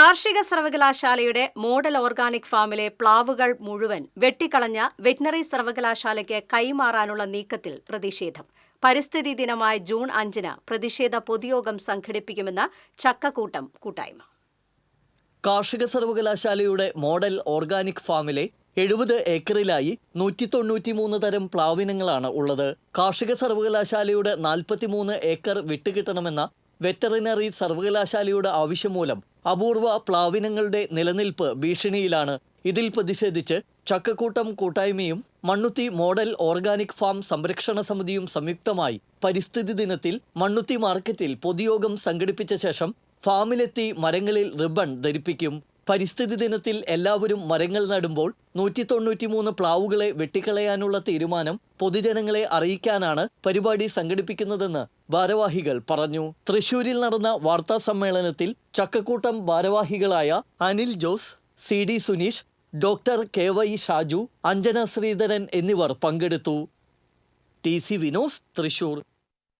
കാർഷിക സർവകലാശാലയുടെ model organic ഫാമിലെ പ്ലാവുകൾ മുഴുവൻ വെട്ടിക്കളഞ്ഞ വെറ്റിനറി സർവകലാശാലയ്ക്ക് കൈമാറാനുള്ള നീക്കത്തിൽ പ്രതിഷേധം. പരിസ്ഥിതി ദിനമായ ജൂൺ അഞ്ചിന് പ്രതിഷേധ പൊതുയോഗം സംഘടിപ്പിക്കുമെന്ന് ചക്കക്കൂട്ടം കൂട്ടായ്മ. കാർഷിക സർവകലാശാലയുടെ മോഡൽ ഓർഗാനിക് ഫാമിലെ എഴുപത് ഏക്കറിലായി നൂറ്റി തൊണ്ണൂറ്റിമൂന്ന് തരം പ്ലാവിനങ്ങളാണ് ഉള്ളത്. കാർഷിക സർവകലാശാലയുടെ നാൽപ്പത്തിമൂന്ന് ഏക്കർ വിട്ടുകിട്ടണമെന്ന വെറ്ററിനറി സർവകലാശാലയുടെ ആവശ്യം മൂലം അപൂർവ പ്ലാവിനങ്ങളുടെ നിലനിൽപ്പ് ഭീഷണിയിലാണ്. ഇതിൽ പ്രതിഷേധിച്ച് ചക്കക്കൂട്ടം കൂട്ടായ്മയും മണ്ണുത്തി മോഡൽ ഓർഗാനിക് ഫാം സംരക്ഷണ സമിതിയും സംയുക്തമായി പരിസ്ഥിതി ദിനത്തിൽ മണ്ണുത്തി മാർക്കറ്റിൽ പൊതുയോഗം സംഘടിപ്പിച്ച ശേഷം ഫാമിലെത്തി മരങ്ങളിൽ റിബൺ ധരിപ്പിക്കും. പരിസ്ഥിതി ദിനത്തിൽ എല്ലാവരും മരങ്ങൾ നടുമ്പോൾ നൂറ്റി തൊണ്ണൂറ്റി മൂന്ന് പ്ലാവുകളെ വെട്ടിക്കളയാനുള്ള തീരുമാനം പൊതുജനങ്ങളെ അറിയിക്കാനാണ് പരിപാടി സംഘടിപ്പിക്കുന്നതെന്ന് ഭാരവാഹികൾ പറഞ്ഞു. തൃശൂരിൽ നടന്ന വാർത്താ സമ്മേളനത്തിൽ ചക്കക്കൂട്ടം ഭാരവാഹികളായ Anil Jose C D Suneesh doctor K Y Shaju Anjana Sreedharan എന്നിവർ പങ്കെടുത്തു. T C Vinos Thrissur.